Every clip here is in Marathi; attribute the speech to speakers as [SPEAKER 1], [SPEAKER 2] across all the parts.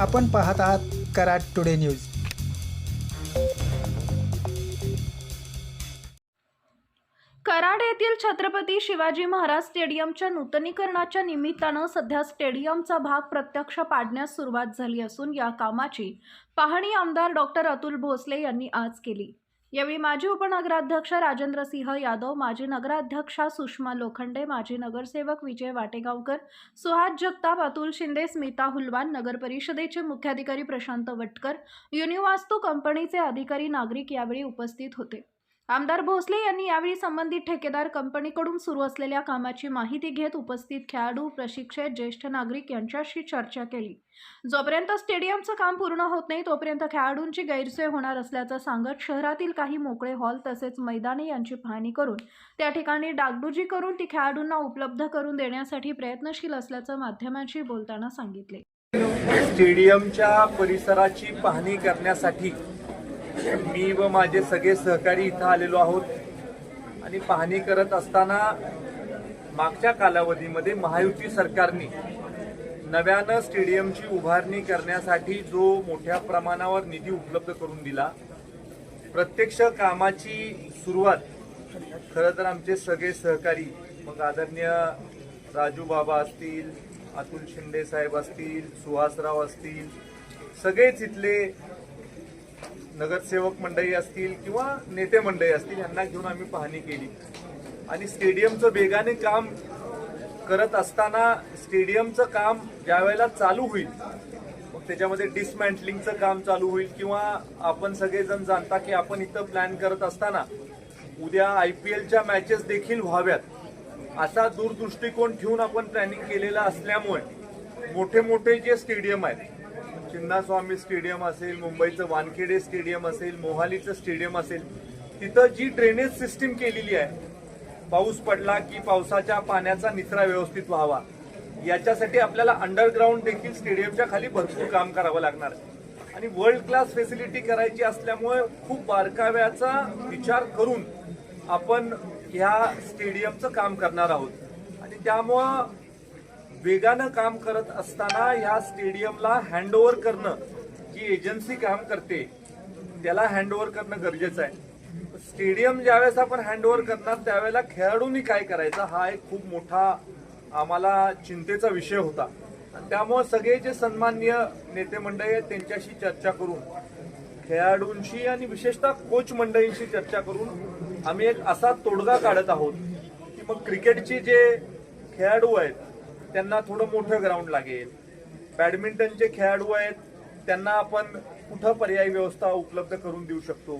[SPEAKER 1] आपण पाहत आहात कराड टुडे न्यूज.
[SPEAKER 2] कराड येथील छत्रपती शिवाजी महाराज स्टेडियमच्या नूतनीकरणाच्या निमित्तानं सध्या स्टेडियमचा भाग प्रत्यक्ष पाडण्यास सुरुवात झाली असून या कामाची पाहणी आमदार डॉक्टर अतुल भोसले यांनी आज केली. यावेळी माजी उपनगराध्यक्ष राजेंद्र सिंह यादव माजी नगराध्यक्षा सुषमा लोखंडे माजी नगरसेवक विजय वाटेगावकर सुहास जगताप अतुल शिंदे स्मिता हुलवान नगर परिषदेचे मुख्याधिकारी प्रशांत वटकर युनिवास्तू कंपनीचे अधिकारी नागरिक यावेळी उपस्थित होते. आमदार भोसले यांनी यावेळी संबंधित ठेकेदार कंपनीकडून सुरू असलेल्या कामाची माहिती घेत उपस्थित खेळाडू प्रशिक्षक ज्येष्ठ नागरिक यांच्याशी चर्चा केली. जोपर्यंत स्टेडियमचं काम पूर्ण होत नाही तोपर्यंत खेळाडूंची गैरसोय होणार असल्याचं सांगत शहरातील काही मोकळे हॉल तसेच मैदाने यांची पाहणी करून त्या ठिकाणी डागडुजी करून ती खेळाडूंना उपलब्ध करून देण्यासाठी प्रयत्नशील असल्याचं माध्यमांशी बोलताना सांगितले.
[SPEAKER 3] स्टेडियमच्या परिसराची पाहणी करण्यासाठी मी व माझे सगळे सहकारी इथं आलेलो आहोत. आणि पाहणी करत असताना मागच्या कालावधीमध्ये महायुती सरकारने नव्यानं स्टेडियमची उभारणी करण्यासाठी जो मोठ्या प्रमाणावर निधी उपलब्ध करून दिला प्रत्यक्ष कामाची सुरुवात खरं तर आमचे सगळे सहकारी मग आदरणीय राजू बाबा असतील अतुल शिंदे साहेब असतील सुहासराव असतील सगळेच इथले नगरसेवक मंडळी असतील किंवा नेते मंडळी असतील यांना घेऊन आम्ही पाहणी केली. आणि स्टेडियमचं वेगाने काम करत असताना स्टेडियमचं काम ज्या वेळेला चालू होईल मग त्याच्यामध्ये डिसमॅन्टलिंगचं काम चालू होईल किंवा आपण सगळेजण जाणता की आपण इथं प्लॅन करत असताना उद्या आय पी एलच्या मॅचेस देखील व्हाव्यात. असा दूरदृष्टिकोन ठेवून आपण प्लॅनिंग केलेला असल्यामुळे मोठे मोठे जे स्टेडियम आहेत चिन्नास्वामी स्टेडियम असेल मुंबईचं वानखेडे स्टेडियम असेल मोहालीचं स्टेडियम असेल तिथं जी ड्रेनेज सिस्टीम केलेली आहे पाऊस पडला की पावसाच्या पाण्याचा निचरा व्यवस्थित व्हावा. याच्यासाठी आपल्याला अंडरग्राऊंड देखील स्टेडियमच्या खाली भरपूर काम करावं लागणार. आणि वर्ल्ड क्लास फेसिलिटी करायची असल्यामुळे खूप बारकाव्याचा विचार करून आपण ह्या स्टेडियमचं काम करणार आहोत. आणि त्यामुळं वेगानं काम करत असताना ह्या स्टेडियमला हँडओव्हर करणं जी एजन्सी काम करते त्याला हँडओव्हर करणं गरजेचं आहे. स्टेडियम ज्यावेळेस आपण हँडओव्हर करणार त्यावेळेला खेळाडूंनी काय करायचं हा एक खूप मोठा आम्हाला चिंतेचा विषय होता. आणि त्यामुळे सगळे जे सन्माननीय नेते मंडळी आहेत त्यांच्याशी चर्चा करून खेळाडूंशी आणि विशेषतः कोच मंडळींशी चर्चा करून आम्ही एक असा तोडगा काढत आहोत की मग क्रिकेटचे जे खेळाडू आहेत त्यांना थोडं मोठं ग्राउंड लागेल. बॅडमिंटनचे खेळाडू आहेत त्यांना आपण कुठं पर्यायी व्यवस्था उपलब्ध करून देऊ शकतो?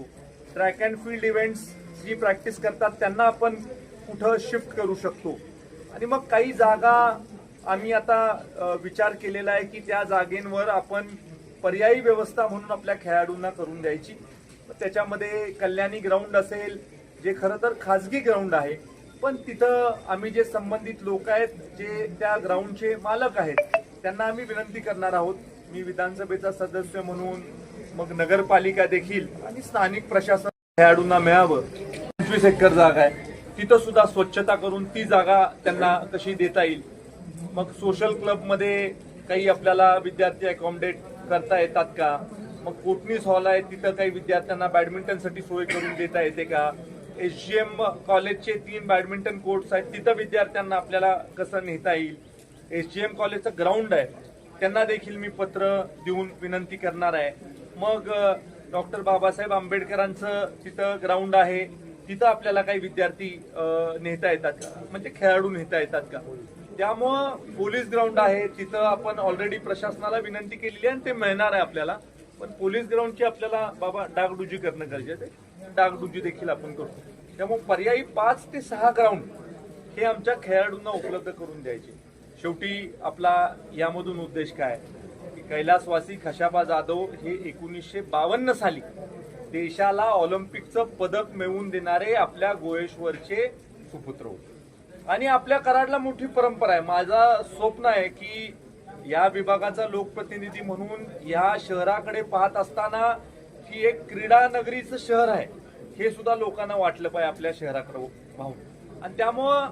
[SPEAKER 3] ट्रॅक अँड फील्ड इव्हेंट्स जी प्रॅक्टिस करतात त्यांना आपण कुठं शिफ्ट करू शकतो? आणि मग काही जागा आम्ही आता विचार केलेला आहे की त्या जागेंवर आपण पर्यायी व्यवस्था म्हणून आपल्या खेळाडूंना करून द्यायची. त्याच्यामध्ये कल्याणी ग्राउंड असेल जे खरं तर खाजगी ग्राउंड आहे पण तिथं आम्ही जे संबंधित लोक आहेत जे त्या ग्राउंडचे मालक आहेत त्यांना आम्ही विनंती करणार आहोत. मी विधानसभेचा सदस्य म्हणून मग नगरपालिका देखील आणि स्थानिक प्रशासन खेळाडूंना मिळावं. पंचवीस एकर जागा आहे. तिथं सुद्धा स्वच्छता करून ती जागा त्यांना कशी देता येईल? मग सोशल क्लबमध्ये काही आपल्याला विद्यार्थी अकॉमडेट करता येतात का? मग कोटणीस हॉल आहे तिथं काही विद्यार्थ्यांना बॅडमिंटनसाठी सोय करून देता येते का? एस जी एम कॉलेजचे तीन बॅडमिंटन कोर्ट्स आहेत. तिथं विद्यार्थ्यांना आपल्याला कसं नेता येईल? एस जी एम कॉलेजचं ग्राउंड आहे. त्यांना देखील मी पत्र देऊन विनंती करणार आहे. मग डॉक्टर बाबासाहेब आंबेडकरांचं तिथं ग्राउंड आहे. तिथं आपल्याला काही विद्यार्थी नेता येतात का? म्हणजे खेळाडू नेता येतात का? त्यामुळं पोलीस ग्राउंड आहे. तिथं आपण ऑलरेडी प्रशासनाला विनंती केलेली आहे आणि ते मिळणार आहे आपल्याला. पण पोलीस ग्राउंडची आपल्याला बाबा डागडुजी करणं गरजेचं आहे. डागडुजी देखील आपण करतो. त्यामुळे पर्यायी पाच ते सहा ग्राउंड हे आमच्या खेळाडूंना उपलब्ध करून द्यायचे. शेवटी आपला यामधून उद्देश काय? की कैलासवासी खशाबा जाधव हे एकोणीसशे बावन्न साली देशाला ऑलिम्पिकचं पदक मिळवून देणारे आपल्या गोळेश्वरचे सुपुत्र होते. आणि आपल्या कराडला मोठी परंपरा आहे. माझा स्वप्न आहे की या विभागाचा लोकप्रतिनिधी म्हणून या शहराकडे पाहत असताना ही एक क्रीडा नगरीचं शहर आहे. हे सुद्धा लोकांना वाटलं पाहिजे आपल्या शहराकडे हो- पाहून. आणि त्यामुळं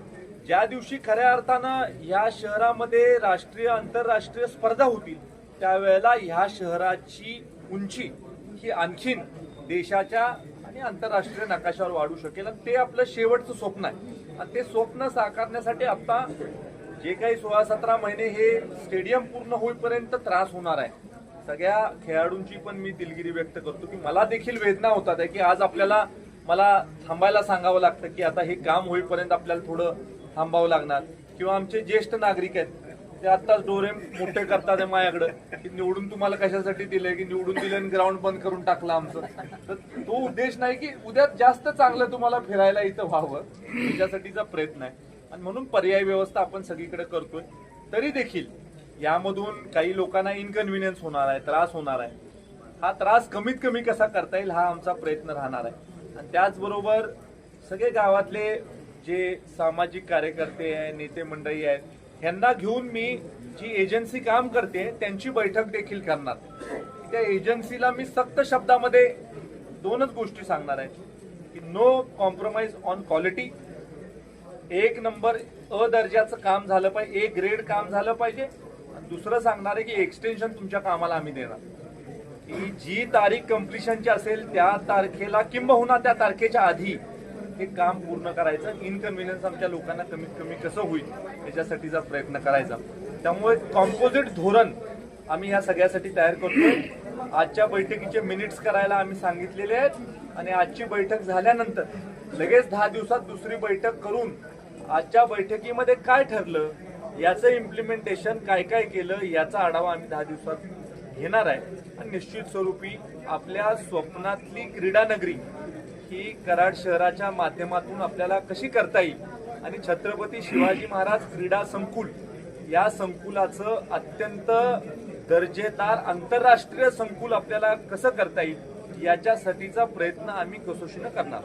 [SPEAKER 3] ज्या दिवशी खऱ्या अर्थानं या शहरामध्ये राष्ट्रीय आंतरराष्ट्रीय स्पर्धा होतील त्यावेळेला ह्या शहराची उंची ही आणखीन देशाच्या आणि आंतरराष्ट्रीय नकाशावर वाढू शकेल. आणि ते आपलं शेवटचं स्वप्न आहे. आणि ते स्वप्न साकारण्यासाठी आता जे काही सोळा सतरा महिने हे स्टेडियम पूर्ण होईपर्यंत त्रास होणार आहे. सगळ्या खेळाडूंची पण मी दिलगिरी व्यक्त करतो की मला देखील वेदना होतात आहे की आज आपल्याला मला थांबायला सांगावं लागतं की आता हे काम होईपर्यंत आपल्याला थोडं थांबावं लागणार. किंवा आमचे ज्येष्ठ नागरिक आहेत ते आत्ताच डोरे मोठे करतात माझ्याकडं की निवडून तुम्हाला कशासाठी दिलंय की निवडून दिलं आणि ग्राउंड बंद करून टाकलं आमचं. तर तो उद्देश नाही की उद्या जास्त चांगलं तुम्हाला फिरायला इथं व्हावं त्याच्यासाठीचा प्रयत्न आहे. आणि म्हणून पर्यायी व्यवस्था आपण सगळीकडे करतोय. तरी देखील यामधून काही लोकांना इनकन्व्हिनियन्स होणार आहे त्रास होणार आहे. हा त्रास कमीत कमी कसा करता येईल हा आमचा प्रयत्न राहणार आहे. आणि त्याचबरोबर सगळे गावातले जे सामाजिक कार्यकर्ते आहे नेते मंडळी आहेत ह्यांना घेऊन मी जी एजन्सी काम करते त्यांची बैठक देखील करणार. त्या एजन्सीला मी सक्त शब्दामध्ये दोनच गोष्टी सांगणार आहे. की नो कॉम्प्रोमाइज ऑन क्वालिटी एक नंबर अ दर्जाचं काम झालं पाहिजे ए ग्रेड काम झालं पाहिजे. दुसरं सांगणार आहे की एक्सटेन्शन तुमच्या कामाला आम्ही देणार. की जी तारीख कम्प्लिशनची असेल त्या तारखेला किंबहुना त्या तारखेच्या आधी हे काम पूर्ण करायचं. इनकन्व्हिनियन्स आमच्या लोकांना कमीत कमी कसं होईल याच्यासाठीचा प्रयत्न करायचा. त्यामुळे कॉम्पोजिट धोरण आम्ही ह्या सगळ्यासाठी तयार करतोय. आजच्या बैठकीचे मिनिट्स करायला आम्ही सांगितलेले आहेत. आणि आजची बैठक झाल्यानंतर लगेच दहा दिवसात दुसरी बैठक करून आजच्या बैठकीमध्ये काय ठरलं याचं इम्प्लिमेंटेशन काय काय केलं याचा आढावा आम्ही दहा दिवसात घेणार आहे. आणि निश्चित स्वरूपी आपल्या स्वप्नातली क्रीडानगरी ही कराड शहराच्या माध्यमातून आपल्याला कशी करता येईल? आणि छत्रपती शिवाजी महाराज क्रीडा संकुल या संकुलाचं अत्यंत दर्जेदार आंतरराष्ट्रीय संकुल आपल्याला कसं करता येईल? याच्यासाठीचा प्रयत्न आम्ही कसोशीनं करणार आहोत.